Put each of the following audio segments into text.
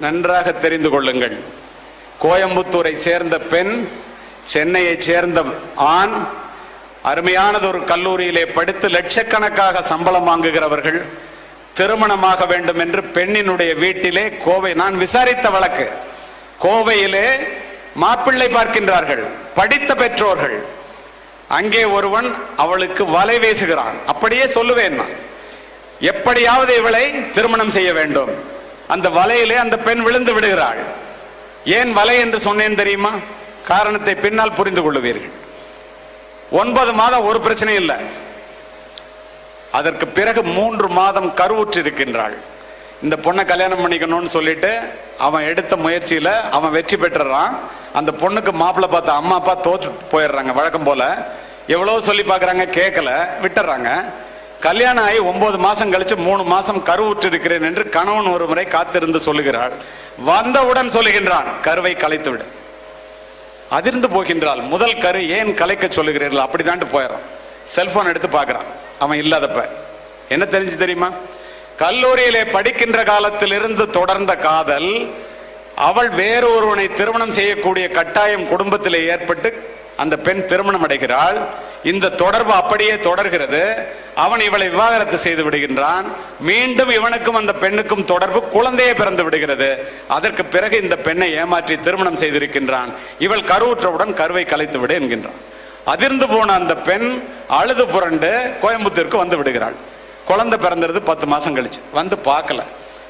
நன்றாக தெரிந்து கொள்ளுங்கள். கோயம்புத்தூரை சேர்ந்த பெண் சென்னையை சேர்ந்த ஆண் அருமையானது ஒரு கல்லூரியிலே படித்து லட்சக்கணக்காக சம்பளம் வாங்குகிறவர்கள் திருமணமாக வேண்டும் என்று பெண்ணினுடைய வீட்டிலே கோவை நான் விசாரித்த வழக்கு. கோவையிலே மாப்பிள்ளை பார்க்கின்றார்கள் படித்த பெற்றோர்கள். அங்கே ஒருவன் அவளுக்கு வலை வீசுகிறான். அப்படியே சொல்லுவேன் நான். எப்படியாவது இவளை திருமணம் செய்ய வேண்டும். அந்த வலையிலே அந்த பெண் விழுந்து விடுகிறாள். ஏன் வலை என்று சொன்னேன் தெரியுமா? காரணத்தை பின்னால் புரிந்து கொள்ளுவீர்கள். ஒன்பது மாதம் ஒரு பிரச்சனை இல்லை. அதற்கு பிறகு மூன்று மாதம் கருவுற்று இருக்கின்றாள். இந்த பொண்ணை கல்யாணம் பண்ணிக்கணும்னு சொல்லிட்டு அவன் எடுத்த முயற்சியில அவன் வெற்றி பெற்றுறான். அந்த பொண்ணுக்கு மாப்பிள்ளை பார்த்த அம்மா அப்பா தோற்று போயிடுறாங்க வழக்கம் போல. எவ்வளோ சொல்லி பார்க்குறாங்க கேட்கல விட்டுறாங்க. கல்யாணம் ஆகி ஒன்பது மாசம் கழிச்சு மூணு மாசம் கருவுற்று இருக்கிறேன் என்று கணவன் ஒரு முறை காத்திருந்து சொல்லுகிறாள். வந்தவுடன் சொல்லுகின்றான் கருவை கலைத்து விடு அதிர்ந்து போகின்றாள். முதல் கரு ஏன் கலைக்க சொல்லுகிறீர்கள்? அப்படிதான்ட்டு போயிடும் செல்போன் எடுத்து பார்க்குறான். அவன் இல்லாதப்ப. என்ன தெரிஞ்சு தெரியுமா? கல்லூரியிலே படிக்கின்ற காலத்திலிருந்து தொடர்ந்த காதல் அவள் வேறு ஒருவனை திருமணம் செய்யக்கூடிய கட்டாயம் குடும்பத்தில் ஏற்பட்டு அந்த பெண் திருமணம் அடைகிறாள். இந்த தொடர்பு அப்படியே தொடர்கிறது. அவன் இவளை விவாகரத்து செய்து விடுகின்றான். மீண்டும் இவனுக்கும் அந்த பெண்ணுக்கும் தொடர்பு குழந்தையே பிறந்து விடுகிறது. அதற்கு பிறகு இந்த பெண்ணை ஏமாற்றி திருமணம் செய்திருக்கின்றான். இவள் கருவுற்றவுடன் கருவை கலைத்து விடு என்கின்றான். அதிர்ந்து போன அந்த பெண் அழுது புரண்டு கோயம்புத்தூருக்கு வந்து விடுகிறாள். குழந்தை பிறந்தது பத்து மாசம் கழிச்சு. வந்து பார்க்கல.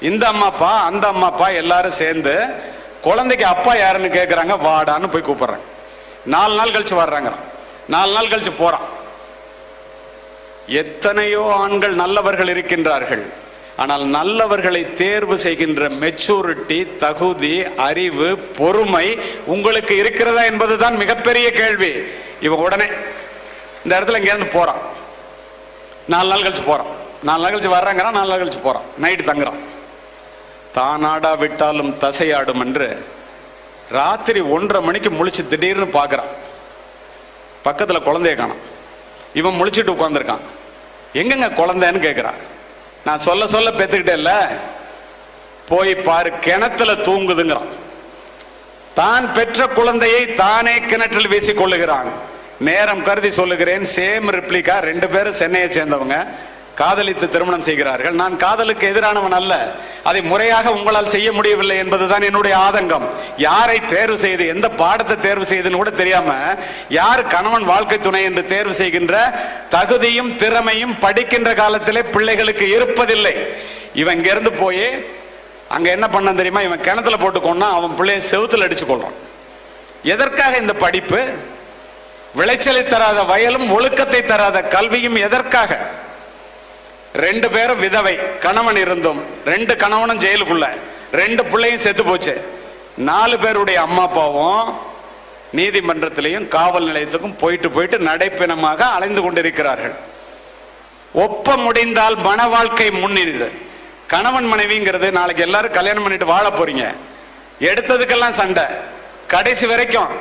இந்த அம்மா அப்பா அந்த அம்மா அப்பா எல்லாரும் சேர்ந்து குழந்தைக்கு அப்பா யாருன்னு கேட்குறாங்க வாடான்னு போய் கூப்பிடுறாங்க. நாலு நாள் கழிச்சு வர்றாங்க நாலு நாள் கழிச்சு போறான். எத்தனையோ ஆண்கள் நல்லவர்கள் இருக்கின்றார்கள். ஆனால் நல்லவர்களை தேர்வு செய்கின்ற மெச்சூரிட்டி தகுதி அறிவு பொறுமை உங்களுக்கு இருக்கிறதா என்பதுதான் மிகப்பெரிய கேள்வி. இவன் உடனே இந்த இடத்துல இங்கேருந்து போறான். நாலு நாள் கழிச்சு போறான். நாலு நாள் கழிச்சு வர்றாங்கிறான் நாலு நாள் கழிச்சு போறான். நைட்டு தங்குறான். தானாடா விட்டாலும் தசையாடும் என்று ராத்திரி ஒன்றரை மணிக்கு முழிச்சு திடீர்னு பார்க்கறான் பக்கத்தில் குழந்தைய காணும். இவன் முழிச்சிட்டு உட்காந்துருக்கான் எங்கங்க குழந்தைன்னு கேட்குறான் நான் சொல்ல சொல்ல பெற்றுக்கிட்டேன்ல போய் பாரு கிணத்துல தூங்குதுங்கிறான். தான் பெற்ற குழந்தையை தானே கிணற்றில் வீசிக் கொள்ளுகிறான். நேரம் கருதி சொல்லுகிறேன் சேம் ரிப்ளிக்கா ரெண்டு பேரும் சென்னையை சேர்ந்தவங்க. காதலித்து திருமணம் செய்கிறார்கள். நான் காதலுக்கு எதிரானவன் அல்ல. அதை முறையாக உங்களால் செய்ய முடியவில்லை என்பதுதான் என்னுடைய ஆதங்கம். யாரை தேர்வு செய்து எந்த பாடத்தை தேர்வு செய்துன்னு கூட தெரியாம யார் கணவன் வாழ்க்கை துணை என்று தேர்வு செய்கின்ற தகுதியும் திறமையும் படிக்கின்ற காலத்திலே பிள்ளைகளுக்கு இருப்பதில்லை. இவன் இங்கிருந்து போய் அங்க என்ன பண்ண தெரியுமா? இவன் கிணத்துல போட்டுக்கொன்னா அவன் பிள்ளைய செவுத்துல அடிச்சு கொள்றான் எதற்காக இந்த படிப்பு? விளைச்சலை தராத வயலும் ஒழுக்கத்தை தராத கல்வியும் எதற்காக? ரெண்டு பேரும் விதவை கணவன் இருந்தும் ரெண்டு கணவனும் ஜெயிலுக்குள்ள ரெண்டு பிள்ளையும் செத்து போச்சு. நாலு பேருடைய அம்மா அப்பாவும் நீதிமன்றத்திலையும் காவல் நிலையத்துக்கும் போயிட்டு போயிட்டு நடைப்பினமாக அலைந்து கொண்டிருக்கிறார்கள். ஒப்ப முடிந்தால் மன வாழ்க்கை முன்னிறுது கணவன் மனைவிங்கிறது நாளைக்கு எல்லாரும் கல்யாணம் பண்ணிட்டு வாழ போறீங்க. எடுத்ததுக்கெல்லாம் சண்டை. கடைசி வரைக்கும்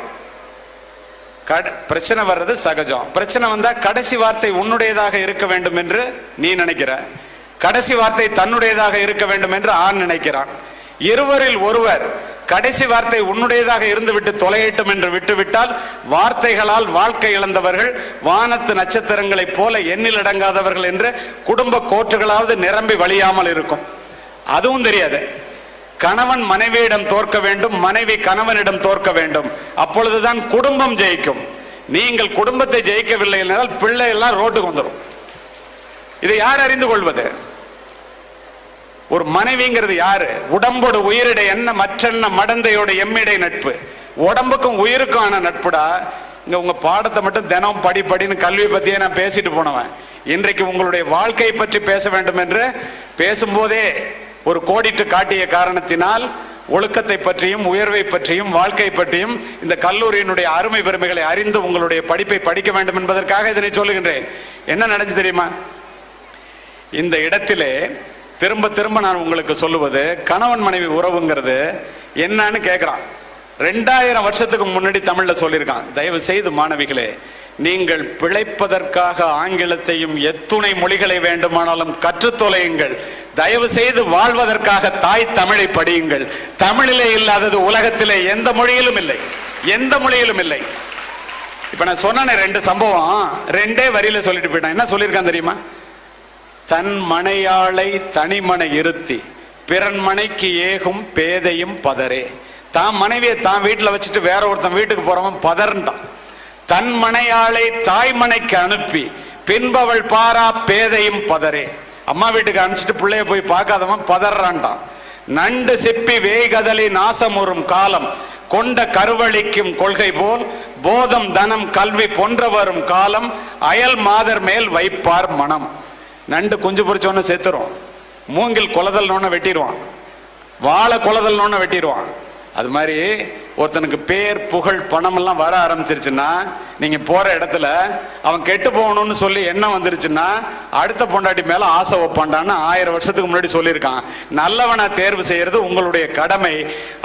பிரச்சனை வர்றது சகஜம். பிரச்சனை வந்தா கடைசி வார்த்தை உன்னுடையதாக இருக்க வேண்டும் என்று நீ நினைக்கிற. கடைசி வார்த்தை தன்னுடையதாக இருக்க வேண்டும் என்று ஆண் நினைக்கிறான். இருவரில் ஒருவர் கடைசி வார்த்தை உன்னுடையதாக இருந்துவிட்டு தொலையட்டும் என்று விட்டுவிட்டால் வார்த்தைகளால் வாழ்க்கை இழந்தவர்கள் வானத்து நட்சத்திரங்களைப் போல எண்ணில் அடங்காதவர்கள் என்று குடும்ப கோற்றுகளாவது நிரம்பி வழியாமல் இருக்கும். அதுவும் தெரியாது. கணவன் மனைவியிடம் தோற்க வேண்டும் மனைவி கணவனிடம் தோற்க வேண்டும். அப்பொழுதுதான் குடும்பம் ஜெயிக்கும். நீங்கள் குடும்பத்தை ஜெயிக்கவில்லை என்றால் பிள்ளை எல்லாம் ரோட்டுக்கு வந்துடும் இதை யார் அறிந்து கொள்வது? ஒரு மனைவிங்கிறது யாரு? உடம்போட உயிரிட என்ன மற்றென்ன மடந்தையோட எம்மிடை நட்பு? உடம்புக்கும் உயிருக்கான நட்புடா? இங்க உங்க பாடத்தை மட்டும் தினம் படி படின்னு கல்வி பத்தியே நான் பேசிட்டு போனவன். இன்றைக்கு உங்களுடைய வாழ்க்கையை பற்றி பேச வேண்டும் என்று பேசும்போதே ஒரு கோடிட்டு காட்டிய காரணத்தினால் ஒழுக்கத்தை பற்றியும் உயர்வை பற்றியும் வாழ்க்கை பற்றியும் இந்த கல்லூரியினுடைய அருமை பெருமைகளை அறிந்து உங்களுடைய படிப்பை படிக்க வேண்டும் என்பதற்காக இதனை சொல்லுகின்றேன். என்ன நடந்து தெரியுமா? இந்த இடத்திலே திரும்ப திரும்ப நான் உங்களுக்கு சொல்லுவது கணவன் மனைவி உறவுங்கிறது என்னன்னு கேட்குறான் ரெண்டாயிரம் வருஷத்துக்கு முன்னாடி தமிழ்ல சொல்லியிருக்கான். தயவு செய்து மாணவிகளே நீங்கள் பிழைப்பதற்காக ஆங்கிலத்தையும் எத்துணை மொழிகளை வேண்டுமானாலும் கற்றுத்தொலையுங்கள் தயவு செய்து வாழ்வதற்காக தாய் தமிழை படியுங்கள். தமிழிலே இல்லாதது உலகத்திலே எந்த மொழியிலும் இல்லை. எந்த மொழியிலும் இல்லை. இப்ப நான் சொன்னேனே ரெண்டு சம்பவம். ரெண்டே வரியில சொல்லிட்டு போயிட்டேன். என்ன சொல்லியிருக்கான் தெரியுமா? தன் மனையாளை தனிமனை இருத்தி பிறன் மனைக்கு ஏகும் பேதையும் பதரே தான் மனைவியை தான் வீட்டில் வச்சுட்டு வேற ஒருத்தன் வீட்டுக்கு போறவன் பதர்ன்றான் தன் மனையாளை தாய்மனைக்கு அனுப்பி பின்பவள் பாரா பேதையும் பதரே அம்மா வீட்டுக்கு அனுப்பிச்சிட்டு பிள்ளைய போய் பார்க்காதவன் பதறான்டான். நண்டு சிப்பி வேய்கதலி நாசமுறும் காலம் கொண்ட கருவழிக்கும் கொள்கை போல் போதம் தனம் கல்வி போன்ற வரும் காலம் அயல் மாதர் மேல் வைப்பார் மனம். நண்டு குஞ்சு பொறிச்சோன்னு செத்துரும். மூங்கில் குலதல்னு வெட்டிடுவான் வாழை குலதல்னு வெட்டிடுவான் அது மாதிரி ஒருத்தனுக்கு பேர் புகழ் பணம் எல்லாம் வர ஆரம்பிச்சிருச்சுன்னா நீங்க போற இடத்துல அவன் கெட்டு போகணும்னு சொல்லி என்ன வந்துருச்சுன்னா அடுத்த பொண்டாட்டி மேல ஆசை வைப்பான்டான்னு ஆயிரம் வருஷத்துக்கு முன்னாடி சொல்லியிருக்கான். நல்லவனை தேர்வு செய்யறது உங்களுடைய கடமை.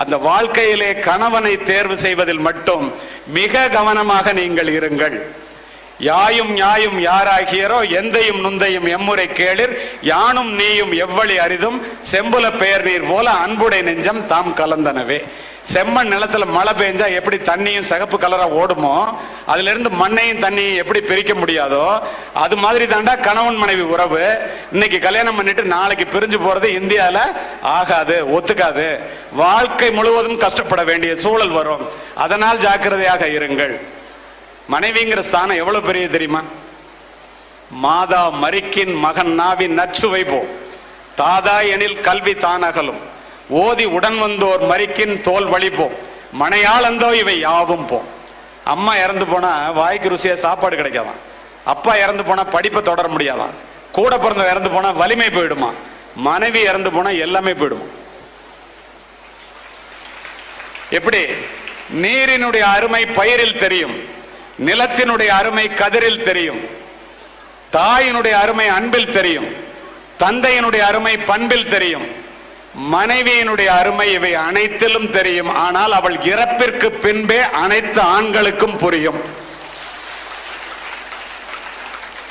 அந்த வாழ்க்கையிலே கணவனை தேர்வு செய்வதில் மட்டும் மிக கவனமாக நீங்கள் இருங்கள். யாயும் யாயும் யாராகியரோ எந்தையும் நுந்தையும் எம்முறை கேளிர் யானும் நீயும் எவ்வளி அரிதும் செம்புல பெயர் நீர் போல அன்புடை நெஞ்சம் தாம் கலந்தனவே. செம்மண் நிலத்துல மழை பெஞ்சா எப்படி தண்ணியும் சிகப்பு கலரா ஓடுமோ அதுல இருந்து மண்ணையும் தண்ணியும் எப்படி பிரிக்க முடியாதோ அது மாதிரி தாண்டா கணவன் மனைவி உறவு. இன்னைக்கு கல்யாணம் பண்ணிட்டு நாளைக்கு பிரிஞ்சு போறது இந்தியால ஆகாது ஒத்துக்காது. வாழ்க்கை முழுவதும் கஷ்டப்பட வேண்டிய சூழல் வரும். அதனால் ஜாக்கிரதையாக இருங்கள். மனைவிங்கிற ஸ்தானம் எவ்வளவு பெரிய தெரியுமா? மாதா மரிக்கின் மகன் நாவின் நச்சுவை போ. தாதா எனில் கல்வி தானகலும். ஓதி உடன் வந்தோர் மரிக்கின் தோல் வலிப்போம் மனையாளந்தோ இவை யாவும் போம். அம்மா இறந்து போனா வாய்க்கு ருசியா சாப்பாடு கிடைக்காதான். அப்பா இறந்து போனா படிப்பை தொடர முடியாதான். கூட பிறந்த இறந்து போனா வலிமை போயிடுமா? மனைவி இறந்து போனா எல்லாமே போயிடுமா? எப்படி? நீரினுடைய அருமை பயிரில் தெரியும். நிலத்தினுடைய அருமை கதிரில் தெரியும். தாயினுடைய அருமை அன்பில் தெரியும். தந்தையினுடைய அருமை பண்பில் தெரியும். மனைவியினுடைய அருமை இவை அனைத்திலும் தெரியும். ஆனால் அவள் இறப்பிற்கு பின்பே அனைத்து ஆண்களுக்கும் புரியும்.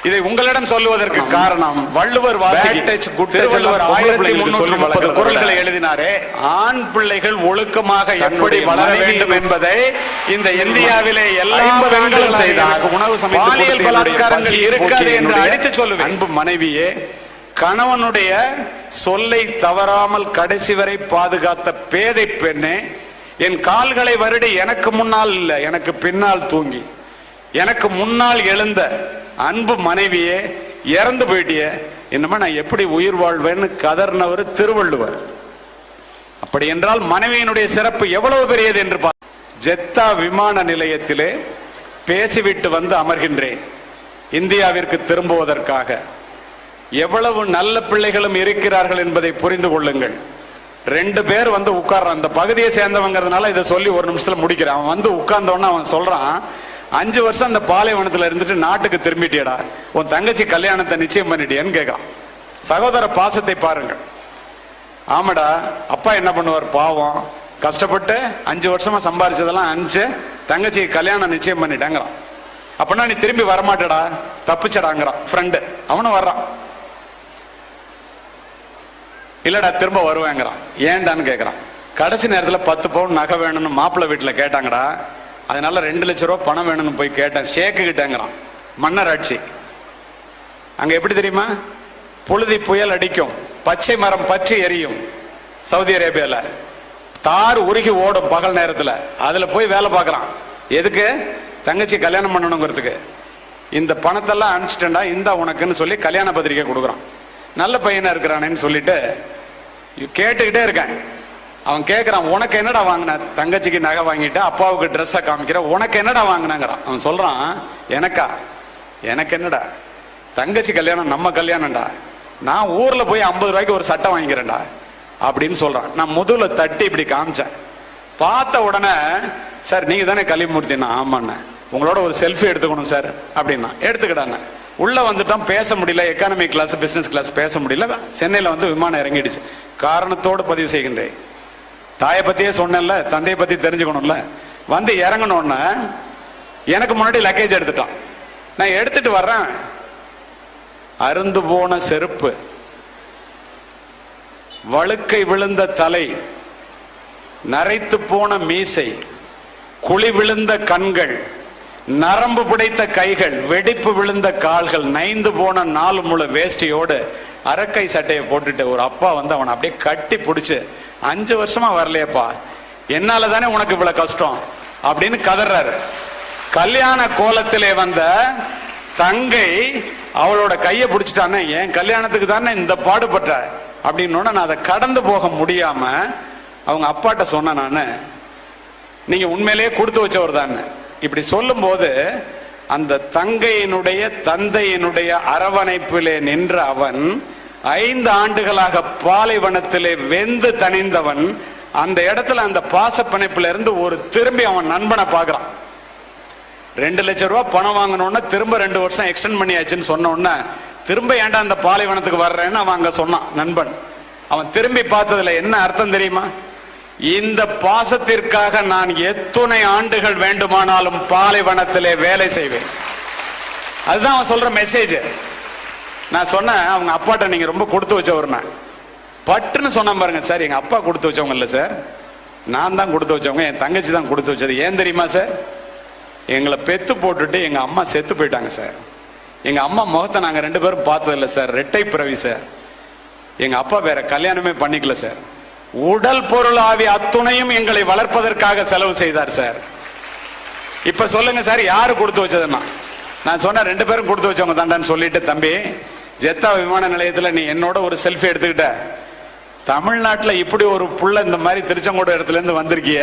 இதை உங்களிடம் சொல்லுவதற்கு காரணம் வள்ளுவர் திருவள்ளுவர் ஆயிரத்தி முன்னூற்றி முப்பது குரல்களை எழுதினாரே. ஆண் பிள்ளைகள் ஒழுக்கமாக எப்படி வளர வேண்டும் என்பதை இந்த இந்தியாவிலே எல்லா பெண்களும் செய்தார். உணவு பாலியல் பலாத்காரங்கள் இருக்காது என்று அடித்து சொல்லுவேன். அன்பு மனைவியே கணவனுடைய சொல்லை தவறாமல் கடைசி வரை பாதுகாத்த பேதை பெண்ணே என் கால்களை வருடி எனக்கு முன்னால் இல்லை எனக்கு பின்னால் தூங்கி. எனக்கு முன்னால் எழுந்த அன்பு மனைவியே இறந்து போயிட்டிய என்னமா நான் எப்படி உயிர் வாழ்வேன்னு கதர்னவர் திருவள்ளுவர். அப்படி என்றால் மனைவியினுடைய சிறப்பு எவ்வளவு பெரியது என்று பார்த்து ஜெத்தா விமான நிலையத்திலே பேசிவிட்டு வந்து அமர்கின்றேன். இந்தியாவிற்கு திரும்புவதற்காக. எவ்வளவு நல்ல பிள்ளைகளும் இருக்கிறார்கள் என்பதை புரிந்து கொள்ளுங்கள். ரெண்டு பேர் வந்து உட்கார்றான். அந்த பகுதியை சேர்ந்தவங்கிறதுனால இதை சொல்லி ஒரு நிமிஷத்துல முடிக்கிறான். அவன் வந்து உட்கார்ந்தோன்னு அவன் சொல்றான் அஞ்சு வருஷம் அந்த பாலைவனத்துல இருந்துட்டு நாட்டுக்கு திரும்பிட்டியடா. உன் தங்கச்சி கல்யாணத்தை நிச்சயம் பண்ணிட்டியன்னு கேட்கிறான். சகோதர பாசத்தை பாருங்கள். ஆமாடா அப்பா என்ன பண்ணுவார்? பாவம். கஷ்டப்பட்டு அஞ்சு வருஷமா சம்பாரிச்சதெல்லாம் அனுப்பிச்சு தங்கச்சி கல்யாணம் நிச்சயம் பண்ணிட்டாங்கிறான் அப்படின்னா நீ திரும்பி வரமாட்டடா. தப்பிச்சடாங்கிறான். ஃப்ரெண்டு அவனும் வர்றான். இல்லடா திரும்ப வருவேங்கிறான். ஏன்டான்னு கேட்குறான் கடைசி நேரத்தில் பத்து பவுன் நகை வேணும்னு மாப்பிள்ளை வீட்டில் கேட்டாங்கடா. அதனால ரெண்டு லட்ச ரூபா பணம் வேணும்னு போய் கேட்டேன். ஷேக்கு கிட்டேங்கிறான் மன்னர் ஆட்சி. அங்கே எப்படி தெரியுமா? புழுதி புயல் அடிக்கும். பச்சை மரம் பற்றி எரியும். சவுதி அரேபியாவில் தார் உருகி ஓடும் பகல் நேரத்தில். அதில் போய் வேலை பார்க்குறான். எதுக்கு? தங்கச்சி கல்யாணம் பண்ணணுங்கிறதுக்கு. இந்த பணத்தெல்லாம் அனுப்பிச்சிட்டேன்டா இந்தா உனக்குன்னு சொல்லி கல்யாண பத்திரிக்கை கொடுக்குறான். நல்ல பையனாக இருக்கிறானேன்னு சொல்லிட்டு கேட்டுக்கிட்டே இருக்கேன் அவன் கேட்குறான் உனக்கு என்னடா வாங்கின? தங்கச்சிக்கு நகை வாங்கிட்டு அப்பாவுக்கு ட்ரெஸ்ஸை காமிக்கிற உனக்கு என்னடா வாங்கினாங்கிறான். அவன் சொல்கிறான் எனக்கா? எனக்கு என்னடா? தங்கச்சி கல்யாணம் நம்ம கல்யாணம்டா. நான் ஊரில் போய் ஐம்பது ரூபாய்க்கு ஒரு சட்டை வாங்கிக்கிறேன்டா. அப்படின்னு சொல்கிறான் நான் முதுகுல தட்டி இப்படி காமிச்சேன். பார்த்த உடனே சார் நீங்கள் தானே கலிமூர்த்தினா ஆமாண்ணே. உங்களோட ஒரு செல்ஃபி எடுத்துக்கணும் சார். அப்படின்னா எடுத்துக்கிட்டாண்ணே உள்ளே வந்துட்டோம் பேச முடியல எக்கானமி கிளாஸ் பிஸ்னஸ் கிளாஸ் பேச முடியல சென்னையில் வந்து விமானம் இறங்கிடுச்சு. காரணத்தோடு பதிவு செய்கின்றேன். தாயை பத்தியே சொன்னேன்ல தந்தையை பத்தி தெரிஞ்சுக்கணும்ல. வந்து இறங்கணும்னு எனக்கு முன்னாடி லக்கேஜ் எடுத்துட்டான். நான் எடுத்துட்டு வர்றேன். அருந்து போன செருப்பு வழுக்கை விழுந்த தலை நரைத்து போன மீசை குழி விழுந்த கண்கள் நரம்பு பிடைத்த கைகள் வெடிப்பு விழுந்த கால்கள் நைந்து போன நாலு முழு வேஷ்டியோடு அரக்கை சட்டையை போட்டுட்டு ஒரு அப்பா வந்து அவனை அப்படியே கட்டி பிடிச்சி அஞ்சு வருஷமா வரலையேப்பா. என்னால தானே உனக்கு இவ்வளவு கஷ்டம்? அப்படின்னு கதறாரு. கல்யாண கோலத்திலே வந்த தங்கை அவளோட கையை பிடிச்சிட்டானே என் கல்யாணத்துக்கு தானே இந்த பாடுபட்ட? அப்படின்னு நான் அதை கடந்து போக முடியாம அவங்க அப்பாட்ட சொன்னேன் நான் நீங்க உண்மையிலேயே கொடுத்து வச்சவர் தானே. இப்படி சொல்லும்போது அந்த தங்கையினுடைய தந்தையினுடைய அரவணைப்பிலே நின்ற அவன் ஐந்து ஆண்டுகளாக பாலைவனத்திலே வெந்து தணிந்தவன் அந்த இடத்துல அந்த பாசப்பிணைப்புல இருந்து ஒரு திரும்பி அவன் நண்பனை பார்க்குறான். ரெண்டு லட்சம் ரூபாய் பணம் வாங்கணும்னா திரும்ப ரெண்டு வருஷம் எக்ஸ்டெண்ட் பண்ணியாச்சுன்னு சொன்ன உடனே திரும்ப ஏன்டா அந்த பாலைவனத்துக்கு வர்றேன்னு அவன் அங்க சொன்னான் நண்பன். அவன் திரும்பி பார்த்ததுல என்ன அர்த்தம் தெரியுமா? இந்த பாசத்திற்காக நான் எத்துணை ஆண்டுகள் வேண்டுமானாலும் பாலைவனத்திலே வேலை செய்வேன். அதுதான் அவன் சொல்ற மெசேஜ் நான் சொன்னேன் அவங்க அப்பாட்ட நீங்க ரொம்ப கொடுத்து வச்சவர்னா. பட்டுன்னு சொன்ன பாருங்க சார் எங்க அப்பா கொடுத்து வச்சவங்க இல்லை சார். நான் தான் கொடுத்து வச்சவங்க என் தங்கச்சி தான் கொடுத்து வச்சது. ஏன் தெரியுமா சார்? எங்களை பெத்து போட்டுட்டு எங்க அம்மா செத்து போயிட்டாங்க சார். எங்க அம்மா முகத்தை நாங்க ரெண்டு பேரும் பார்த்ததில்ல சார். ரெட்டை பிறவி சார். எங்க அப்பா வேற கல்யாணமே பண்ணிக்கல சார். உடல் பொருள் ஆவி அத்துணையும் எங்களை வளர்ப்பதற்காக செலவு செய்தார் சார். இப்ப சொல்லுங்க சார் யாரு கொடுத்து வச்சதுன்னா? நான் சொன்ன ரெண்டு பேரும் கொடுத்து வச்சவங்க தாண்டான்னு சொல்லிட்டு தம்பி ஜெத்தா விமான நிலையத்தில் நீ என்னோட ஒரு செல்ஃபி எடுத்துக்கிட்ட. தமிழ்நாட்டில் இப்படி ஒரு புள்ள இந்த மாதிரி திருச்செங்கோடு இடத்துல இருந்து வந்திருக்கிய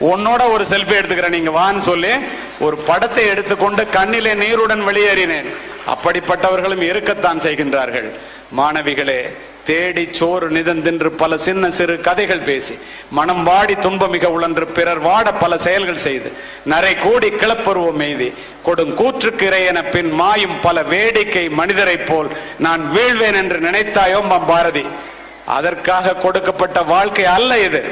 உன்னோட ஒரு செல்ஃபி எடுத்துக்கிறேன் நீங்க வான்னு சொல்லி ஒரு படத்தை எடுத்துக்கொண்டு கண்ணிலே நீருடன் வெளியேறினேன். அப்படிப்பட்டவர்களும் இருக்கத்தான் செய்கின்றார்கள். மாணவிகளே தேடி சோறு நிதந்தின்று பல சின்ன சிறு கதைகள் பேசி மனம் வாடி துன்பமிக உழன்று பிறர் வாட பல செயல்கள் செய்து நரை கூடி கிளப்பருவம் எய்தி கொடும் கூற்றுக்கு இறையென பின் மாயும் பல வேடிக்கை மனிதரைப் போல் நான் வீழ்வேன் என்று நினைத்தாயோ மம் பாரதி? அதற்காக கொடுக்கப்பட்ட வாழ்க்கை அல்ல இது.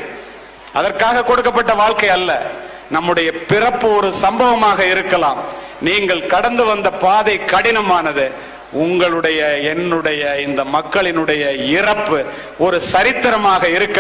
அதற்காக கொடுக்கப்பட்ட வாழ்க்கை அல்ல. நம்முடைய பிறப்பு ஒரு சம்பவமாக இருக்கலாம். நீங்கள் கடந்து வந்த பாதை கடினமானது. உங்களுடைய என்னுடைய இந்த மக்களினுடைய இறப்பு ஒரு சரித்திரமாக இருக்க